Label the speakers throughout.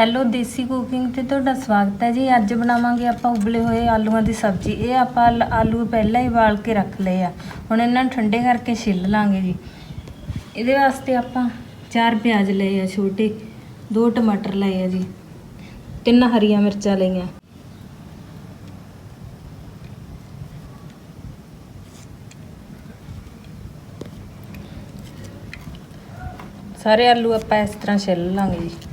Speaker 1: Hello ਦੇਸੀ cooking ਤੇ ਤੁਹਾਡਾ ਸਵਾਗਤ ਹੈ ਜੀ। ਅੱਜ ਬਣਾਵਾਂਗੇ ਆਪਾਂ ਉਬਲੇ ਹੋਏ ਆਲੂਆਂ ਦੀ ਸਬਜ਼ੀ। ਇਹ ਆਪਾਂ ਆਲੂ ਪਹਿਲਾਂ ਹੀ ਵਾਲ ਕੇ ਰੱਖ ਲਏ ਆ। ਹੁਣ ਇਹਨਾਂ ਨੂੰ ਠੰਡੇ ਕਰਕੇ ਛਿੱਲ ਲਾਂਗੇ ਜੀ। ਇਹਦੇ ਵਾਸਤੇ ਆਪਾਂ ਚਾਰ ਪਿਆਜ਼ ਲਏ ਆ, ਛੋਟੇ। ਦੋ ਟਮਾਟਰ ਲਏ ਆ ਜੀ। ਤਿੰਨ ਹਰੀਆਂ ਮਿਰਚਾਂ ਲਈਆਂ। ਸਾਰੇ ਆਲੂ ਆਪਾਂ ਇਸ ਤਰ੍ਹਾਂ ਛਿੱਲ ਲਾਂਗੇ ਜੀ।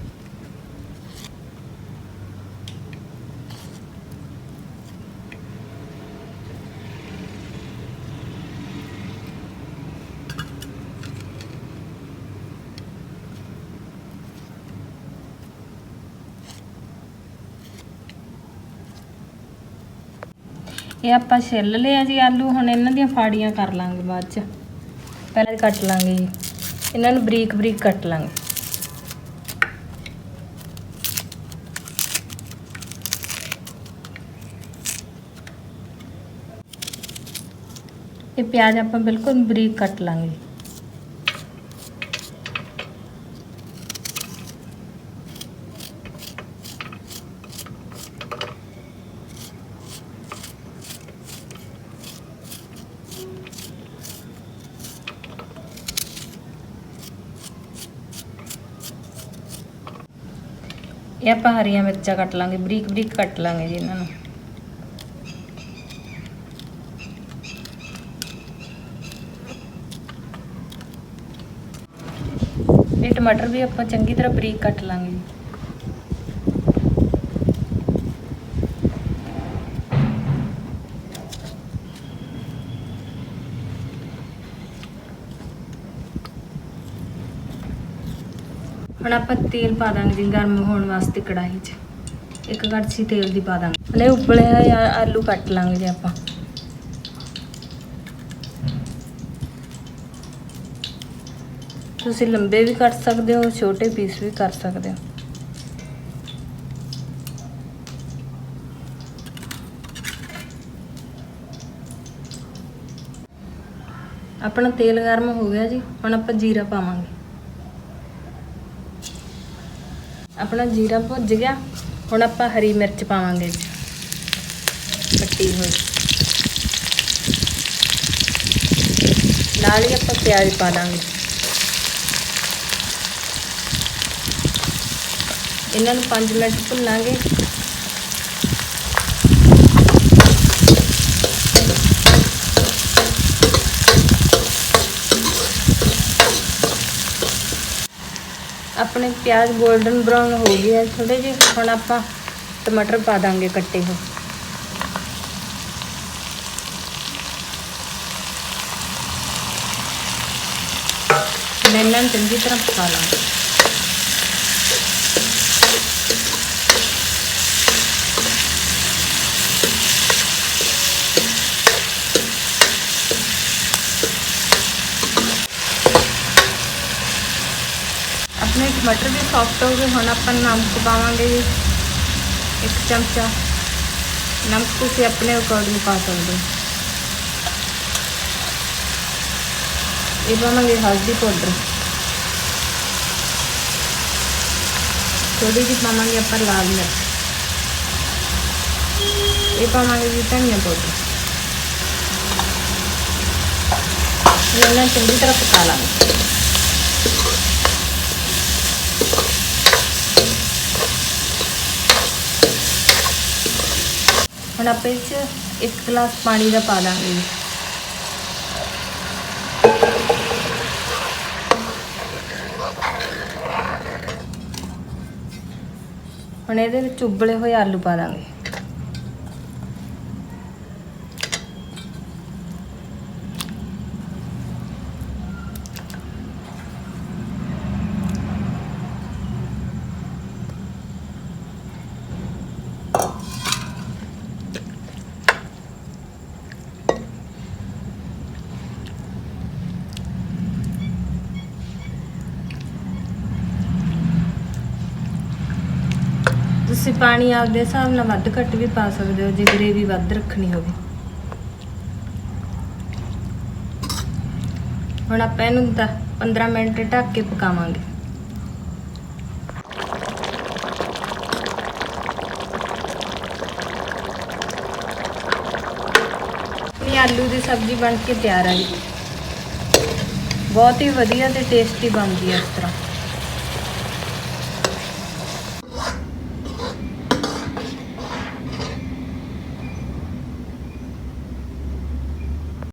Speaker 1: ਇਹ ਆਪਾਂ ਛਿੱਲ ਲਿਆ ਜੀ ਆਲੂ, ਹੁਣ ਇਹਨਾਂ ਦੀਆਂ ਫਾੜੀਆਂ ਕਰ ਲਾਂਗੇ ਬਾਅਦ ਚ। ਪਹਿਲਾਂ ਕੱਟ ਲਾਂਗੇ ਜੀ। ਇਹਨਾਂ ਨੂੰ ਬਰੀਕ ਬਰੀਕ ਕੱਟ ਲਾਂਗੇ। ਇਹ ਪਿਆਜ਼ ਆਪਾਂ ਬਿਲਕੁਲ ਬਰੀਕ ਕੱਟ ਲਾਂਗੇ। ਇਹ ਆਪਾਂ ਹਰੀਆਂ ਮਿਰਚਾਂ ਕੱਟ ਲਾਂਗੇ, ਬਰੀਕ ਬਰੀਕ ਕੱਟ ਲਾਂਗੇ ਜੀ ਇਹਨਾਂ ਨੂੰ। ਇਹ ਟਮਾਟਰ ਵੀ ਆਪਾਂ ਚੰਗੀ ਤਰ੍ਹਾਂ ਬਰੀਕ ਕੱਟ ਲਾਂਗੇ ਜੀ। ਹੁਣ ਆਪਾਂ ਤੇਲ ਪਾ ਦਾਂਗੇ ਜੀ ਗਰਮ ਹੋਣ ਵਾਸਤੇ ਕੜਾਹੀ 'ਚ। ਇੱਕ ਕੜਛੀ ਤੇਲ ਦੀ ਪਾ ਦਾਂਗੇ। ਹਲੇ ਉਬਲੇ ਆਲੂ ਕੱਟ ਲਾਂਗੇ ਜੀ ਆਪਾਂ। ਤੁਸੀਂ ਲੰਬੇ ਵੀ ਕੱਟ ਸਕਦੇ ਹੋ, ਛੋਟੇ ਪੀਸ ਵੀ ਕਰ ਸਕਦੇ ਹੋ। ਆਪਣਾ ਤੇਲ ਗਰਮ ਹੋ ਗਿਆ ਜੀ, ਹੁਣ ਆਪਾਂ ਜੀਰਾ ਪਾਵਾਂਗੇ। ਆਪਣਾ ਜੀਰਾ ਭੁੱਜ ਗਿਆ। ਹੁਣ ਆਪਾਂ ਹਰੀ ਮਿਰਚ ਪਾਵਾਂਗੇ। ਜੀ ਕੱਟੀ ਹੋਈ। ਨਾਲ ਹੀ ਆਪਾਂ ਪਿਆਜ਼ ਪਾ ਦਾਂਗੇ। ਇਹਨਾਂ ਨੂੰ 5 ਮਿੰਟ ਭੁੰਨਾਂਗੇ। ਆਪਣੇ ਪਿਆਜ਼ 골ਡਨ ਬਰਾਊਨ ਹੋ ਗਏ ਆ ਥੋੜੇ ਜਿਹੇ, ਹੁਣ ਆਪਾਂ ਟਮਾਟਰ ਪਾ ਦਾਂਗੇ ਕੱਟੇ ਹੋਏ। ਮੈਂ ਇਹਨਾਂ ਨੂੰ ਚੰਗੀ ਤਰ੍ਹਾਂ ਪਕਾ ਲਾਂਗੇ। ਆਪਣੇ ਵੀ ਸੌਫਟ ਹੋ ਗਏ, ਹੁਣ ਆਪਾਂ ਨਮਕ ਪਾਵਾਂਗੇ ਜੀ। ਇੱਕ ਚਮਚਾ। ਨਮਕ ਤੁਸੀਂ ਆਪਣੇ ਅਕੋਰਡਿੰਗ ਪਾ ਸਕਦੇ ਹੋ। ਇਹ ਪਾਵਾਂਗੇ ਹਲਦੀ ਪਾਊਡਰ। ਥੋੜੀ ਜਿਹੀ ਪਾਵਾਂਗੇ ਆਪਾਂ ਲਾਲ ਮਿਰਚ। ਇਹ ਪਾਵਾਂਗੇ ਜੀ ਧਨੀਆ ਪਾਊਡਰ। ਇਹਨਾਂ ਚੰਗੀ ਤਰ੍ਹਾਂ ਪਕਾ ਲਾਂਗੇ। ਹੁਣ ਆਪਾਂ ਇਹ 'ਚ ਇੱਕ ਗਲਾਸ ਪਾਣੀ ਦਾ ਪਾ ਦਾਂਗੇ। ਹੁਣ ਇਹਦੇ ਵਿੱਚ ਉਬਲੇ ਹੋਏ ਆਲੂ ਪਾ ਦਾਂਗੇ। ਤੁਸੀਂ ਪਾਣੀ ਆਪਦੇ ਹਿਸਾਬ ਨਾਲ ਵੱਧ ਘੱਟ ਵੀ ਪਾ ਸਕਦੇ ਹੋ, ਜੇ ਗ੍ਰੇਵੀ ਵੱਧ ਰੱਖਣੀ ਹੋਵੇ। ਹੁਣ ਆਪਾਂ ਇਹਨੂੰ 15 ਮਿੰਟ ਢੱਕ ਕੇ ਪਕਾਵਾਂਗੇ। ਇਹ ਆਲੂ ਦੀ ਸਬਜ਼ੀ ਬਣ ਕੇ ਤਿਆਰ ਆ ਗਈ ਬਹੁਤ ਹੀ ਵਧੀਆ ਤੇ ਟੇਸਟੀ ਬਣਦੀ ਹੈ ਇਸ ਤਰ੍ਹਾਂ।